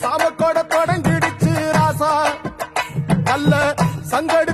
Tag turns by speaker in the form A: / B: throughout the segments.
A: சாமக்கோட தொடங்கிடுச்சு ராசா. நல்ல சங்கெடுத்து ஊதுங்கய்யா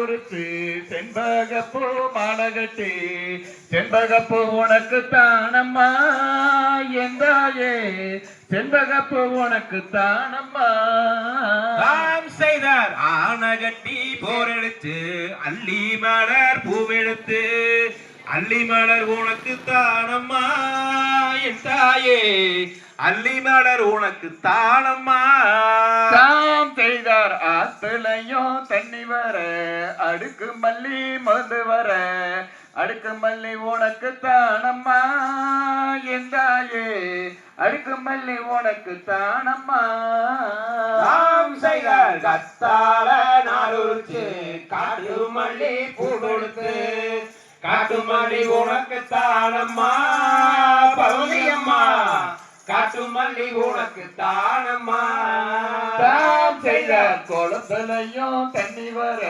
B: நறுத்து செண்பகப்பூ மாலகட்டி. செண்பகப்பூ உனக்கு தானம்மா எந்தாயே செண்பகப்பூ உனக்கு தானம்மா
C: தாம் செய்தார் ஆனகட்டி போரெடுத்து அள்ளி மலர் பூவெடுத்து. அள்ளி மலர் உனக்கு தானம்மா என் தாயே. அள்ளி மலர் உனக்கு தானம்மா.
B: தாம் செய்தார் ஆத்தலையும் தண்ணி வர அடுக்கு மல்லி மருந்து வர. அடுக்கு மல்லி உனக்கு தானம்மா எந்தாயே அடுக்கு மல்லி உனக்கு தானம்மா.
C: செய்தார் கத்தால நாருச்சு காட்டு மல்லி பூ கொடுத்து. காட்டு மல்லி உனக்கு தானம்மா பவுனியம்மா காட்டு மல்லி உனக்கு தானம்மா.
B: தாம் செய்த குளத்துலையும் தண்ணி வர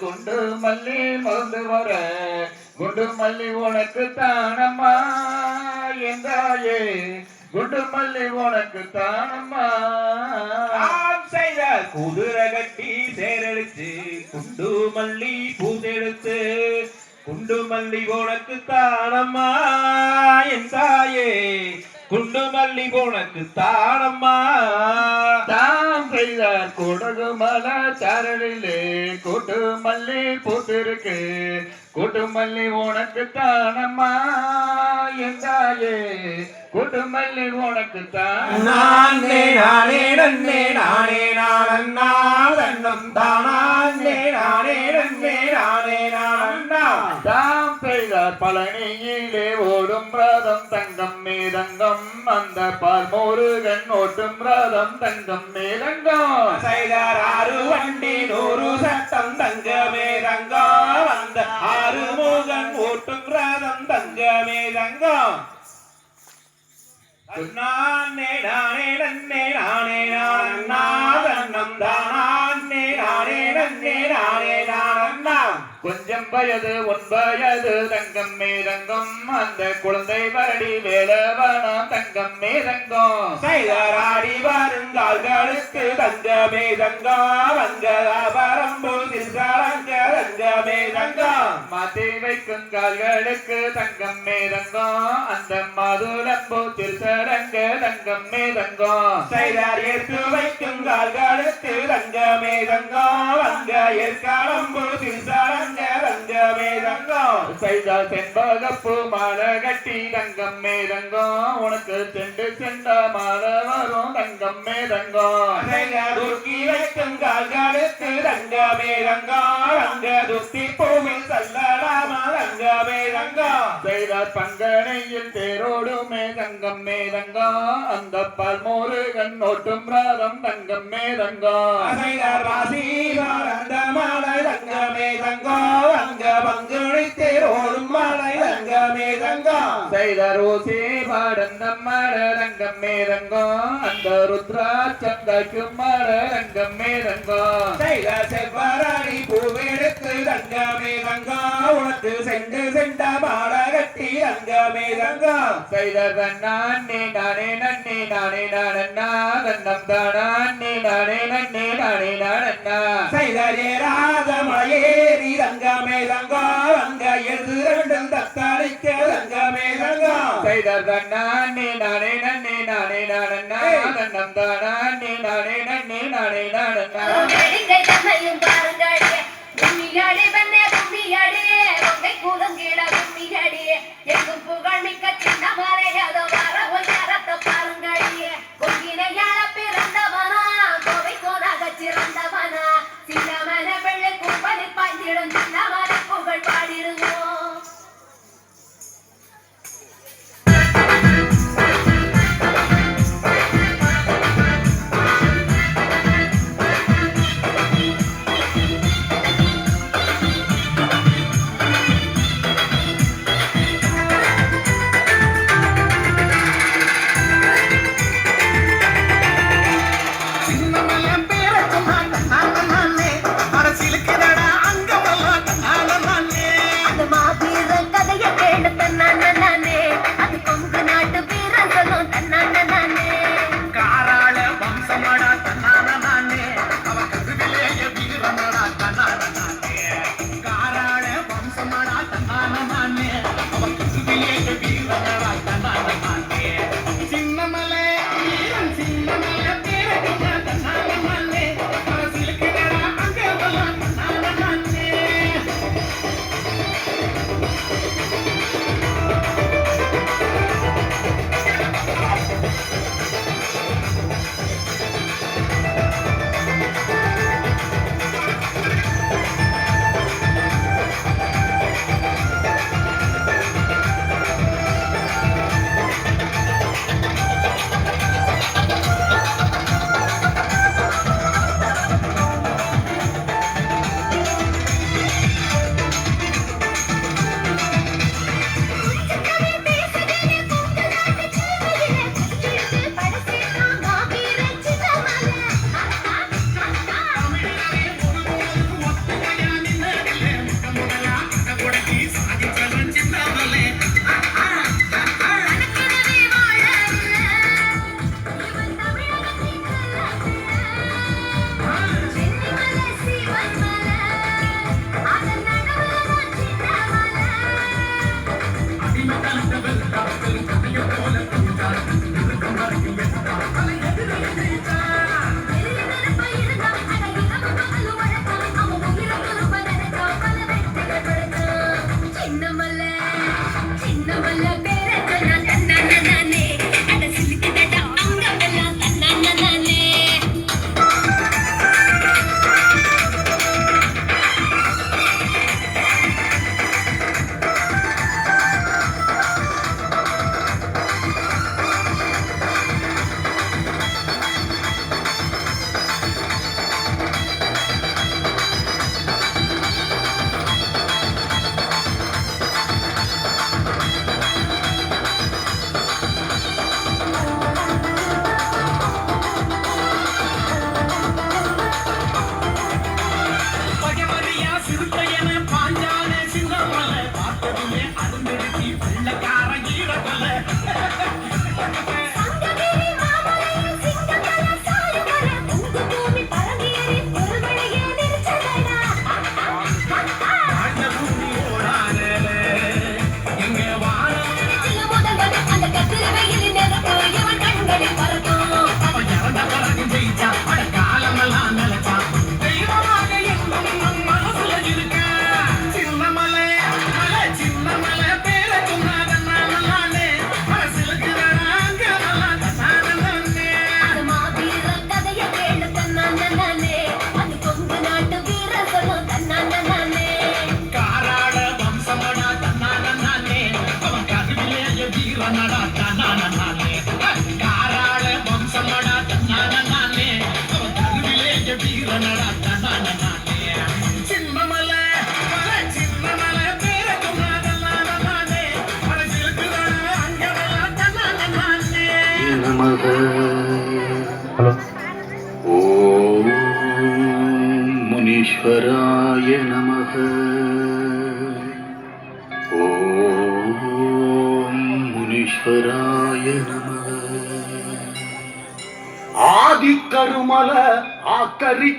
B: குண்டு மல்லி மருந்து வர குண்டு மல்லி உனக்கு தானம்மா எந்தாயே குண்டு மல்லி உனக்கு தானம்மா.
C: செய்த குதிரை கட்டி சேரடிச்சு குண்டு மல்லி பூசெடுத்து குண்டு மல்லி உனக்கு தானம்மா என் தாயே குண்டு மல்லி உனக்கு தானம்மா
B: தாம் செய்தார் கொடகு மலை சாரலிலே கூட்டு மல்லி பூத்திருக்கு கூட்டு மல்லி உனக்கு தானம்மா எந்தாயே கூட்டு மல்லி உனக்கு தான்
C: நானே நானே நன்னே நானே நானண்ணா தன்னம்
B: தாம் பழனியிலே ஓடும் ரதம் தங்கம் மேதங்கம். அந்த பால் முருகன் ஓட்டும் ரதம் தங்கம் மேதங்கம்.
C: செய்தார் ஆறு வண்டி நூறு சட்டம் தங்க மேதங்கம். அந்த ஆறு முருகன் ஓட்டும் ரதம் தங்கமே தங்கம் நானே நானே நன்னே நானே நானண்ணா தன்னம் தானே நானே நன்னே நானே நானண்ணா
B: கொஞ்சம் வயது உன் வயது தங்கம் மேதங்கம். அந்த குழந்தை வரடி வேலவனம் தங்கம் மேதங்கம்.
C: செய்தராடி வருங்கால்களுக்கு தங்கமே தங்கம் வங்க பரம்பூசில் சரங்க தங்கமே தங்கம்
B: மாத்தி வைக்கும் கால்களுக்கு தங்கம் மேதங்கம். அந்த மதுரம்பு திருசரங்க தங்கம் மேதங்கம்.
C: செய்தார் ஏற்று வைக்கும் கால்களுக்கு தங்கமே தங்கம் வங்க ஏற்காலம்பூசில் சரங்க தங்கமே தங்கம்
B: செய்தா செண்பகப்பூ மாலை கட்டி தங்கம் மேதங்கம் உனக்கு செண்டு செண்டா மாலை வரும் தங்கம் மேதங்கம்
C: செய்தார் துர்க்கி வைக்கும் கால்களுக்கு தங்கமே தங்கம் வங்க துர்த்தி பூமில் சல்லடாம தங்கமே தங்கம்
B: செய்தார் பங்கனையில் தேரோடுமே தங்கம் மேதங்கம் அந்த பல்முருகன் ஓட்டும் ராதம் தங்கம்
C: மலை தங்கமே தங்கம் அங்க பங்குழி தேரோடும் மலை தங்கமே
B: செய்தார் ஓசே பாடந்தம் மர ரங்கம் மேதங்கம் அந்த ருத்ராட்சம் காய்க்கும் மர ரங்கம் மேதங்கம்
C: செய்த செவ்வரடி பூவெடுத்து தங்கமே தங்கம் உனக்கு சென்று சென்ற மாலை கட்டி தங்கமே தங்கம்
B: செய்தார் நானே நானே நன்னே நானே நானண்ணா தன்னம் தானே நானே நன்னே நானே நானண்ணா.
C: செய்த ஏறாத மலையேறி தங்கமே தங்கம் அங்க எழுது ரெண்டும் தத்தளிக்க தங்கமே தங்கம்
B: செய்தார் நானே நானே நன்னே நானே நானண்ணா தன்னம் தானே நானே நன்னே நானே நானண்ணா.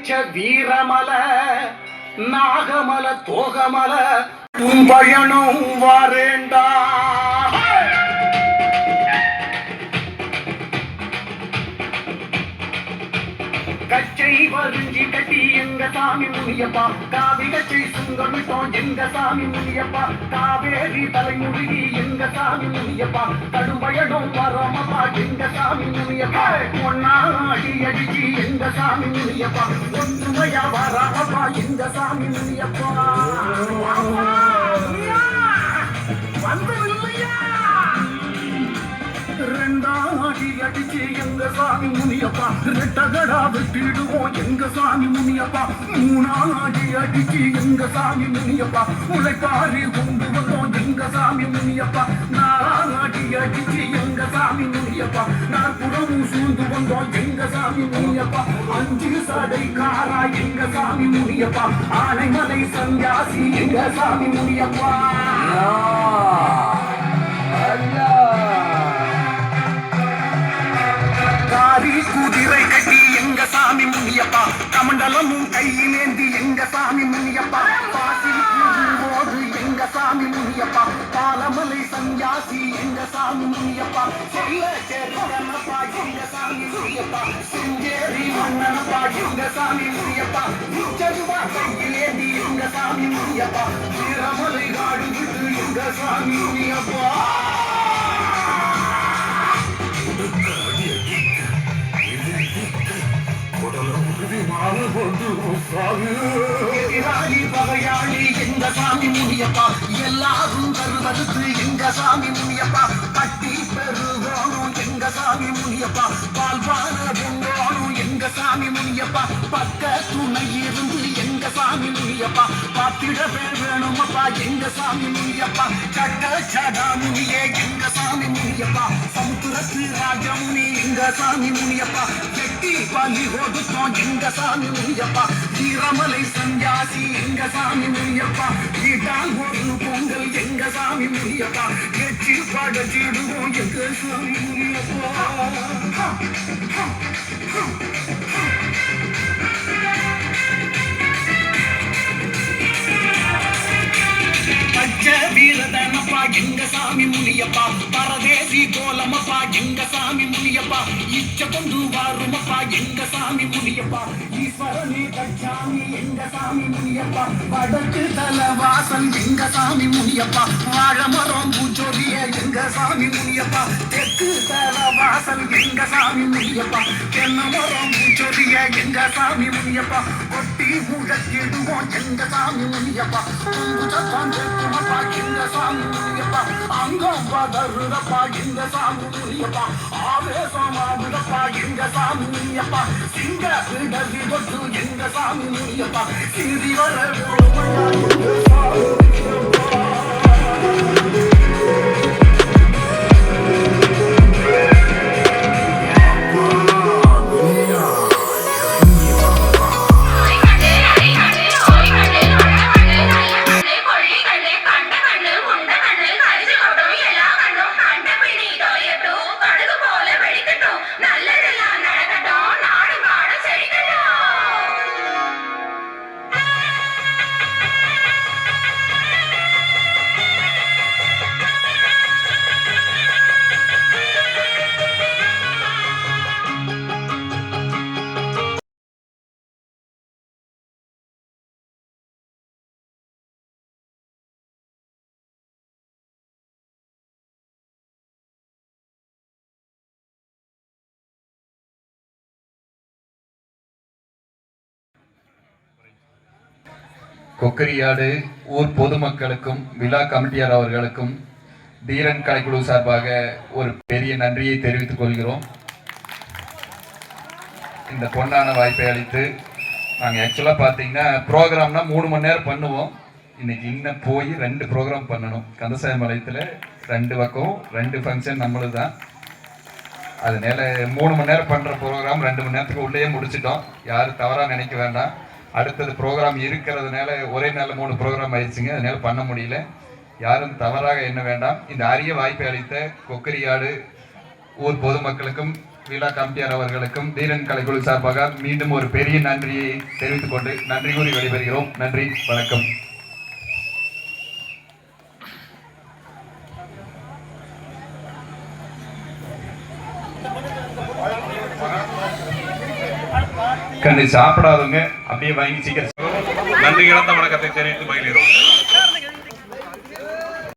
D: வீழ்ச்ச வீரமல நாகமல தோகமல உம்பயனும் வாரேண்டாம் எங்க சாமி முனியப்பா காவி கட்டி சுங்கமிட்டோம் எங்க சாமி முனியப்பா காவேரி தலைமுழுகி எங்க சாமி முனியப்பா கடும்பயடும் வரோமப்பா எங்க சாமி முனியப்பா ஒன்னா அடி அடிச்சு. எங்க சாமி முனியப்பா ஒன்றுமையா வராமப்பா. எங்க சாமி முனியப்பா வந்து ரெண்டாம் அடி அடிச்சு எங்க சாமி முனியப்பா. ரெட்டகடா வெட்டிடுவோம் எங்க சாமி முனியப்பா. மூணாம் அடி அடிச்சு எங்க சாமி முனியப்பா. உழைப்பாரி கொண்டு வந்தோம் எங்க சாமி முனியப்பா. நாலாம் அடி அடிச்சு எங்க சாமி முனியப்பா. நாற்புறமும் சூழ்ந்து வந்தோம் எங்க சாமி முனியப்பா. அஞ்சு சடைக்காரா எங்க சாமி முனியப்பா. ஆனைமலை சந்தியாசி எங்க சாமி முனியப்பா.
E: Allah.
D: காரி குதிரை கட்டி எங்க சாமி முனியப்பா? கமண்டலமும் கையிலேந்தி எங்க சாமி முனியப்பா? பாசி போது எங்க சாமி முனியப்பா? பாலமலை சன்யாசி எங்க சாமி முனியப்பா? சொல்ல செருகனப்பா எங்க சாமி முனியப்பா? செஞ்சேரி மன்னனப்பா எங்க சாமி முனியப்பா? முச்சருவா கையிலேந்தி எங்க சாமி முனியப்பா? வீரமலை காடு எங்க சாமி முனியப்பா? எதிராளி பகையாளி எங்க சாமி முனியப்பா? எல்லாரும் தருவதுக்கு எங்க சாமி முனியப்பா? கட்டி பெருகோணும் எங்க சாமி முனியப்பா? பால்வான சாமி முனியப்பா பக்க துணை இருந்து எங்க சாமி முனியப்பா? பாத்திட பேர் வேணுமப்பா எங்க சாமி முனியப்பா? சட்ட சடா முனியே எங்க சாமி முனியப்பா? சமுத்திரத்து ராஜமுனி எங்க சாமி முனியப்பா? வெட்டி பலி கொடுத்தோம் எங்க சாமி முனியப்பா? தீரமலை சன்யாசி எங்க சாமி முனியப்பா? வீட்டால் ஒரு பொங்கல் எங்க சாமி முனியப்பா? எச்சி படச்சிடுவோம் எங்க சாமி முனியப்பா? எங்க சாமி முனியப்பா பரதேசி கோலமப்பா எங்க சாமி ஐயப்பா இச்ச கொண்டு வாருமப்பா எங்க சாமி முனியப்பா. ஈஸ்வரனே கச்சாமி எங்க சாமி முனியப்பா. வடக்கு தல வாசல் எங்க சாமி முனியப்பா. வாழமரம் பூச்சொலிய எங்க சாமி முனியப்பா. தெற்கு தல வாசல் எங்க சாமி முனியப்பா. தென்னமரம் பூச்சொலிய எங்க சாமி முனியப்பா. கொட்டி முழக்கிடுவோம் எங்க சாமி முனியப்பா. பூஜத்தான் எங்க சாமி முனியப்பா. அங்கம் வதருதப்பா எங்க சாமி முனியப்பா. ஆவேச எங்க சாமி முனியப்பா சிங்க விடவி தொட்டு எங்க சாமி அப்பா சிறி வர
E: கொக்கரியாடு ஊர் பொதுமக்களுக்கும் விழா கமிட்டியார் அவர்களுக்கும் தீரன் கலைக்குழு சார்பாக ஒரு பெரிய நன்றியை தெரிவித்துக் கொள்கிறோம். இந்த பொன்னான வாய்ப்பை அளித்து நாங்கள் ஆக்சுவலாக பார்த்தீங்கன்னா ப்ரோக்ராம்னா மூணு மணி நேரம் பண்ணுவோம். இன்னைக்கு இன்னும் போய் ரெண்டு ப்ரோக்ராம் பண்ணணும். கந்தசாமி மலையத்தில் ரெண்டு பக்கம் ரெண்டு ஃபங்க்ஷன் நம்மளது தான் அதனால மூணு மணி நேரம் பண்ணுற ப்ரோக்ராம் ரெண்டு மணி நேரத்துக்கு உள்ளேயே முடிச்சிட்டோம். யாரும் தவறாக நினைக்க வேண்டாம். அடுத்தது ப்ரோக்ராம் இருக்கிறதுனால ஒரே நாளில் மூணு ப்ரோக்ராம் ஆயிடுச்சுங்க. அதனால பண்ண முடியல. யாரும் தவறாக எண்ண வேண்டாம். இந்த அரிய வாய்ப்பை அளித்த கொக்கரியாடு ஊர் பொதுமக்களுக்கும் விழா கம்பியார் அவர்களுக்கும் தீரன் கலைக்குழு சார்பாக மீண்டும் ஒரு பெரிய நன்றியை தெரிவித்துக் கொண்டு நன்றி கூறி வெளிவருகிறோம் நன்றி வணக்கம். கண்டு சாப்பிடாதவங்க அப்படியே வாங்கி சீக்கிரம்
F: நன்றி இழந்த வணக்கத்தை தெரிவித்து மகிழ்கிறோம்.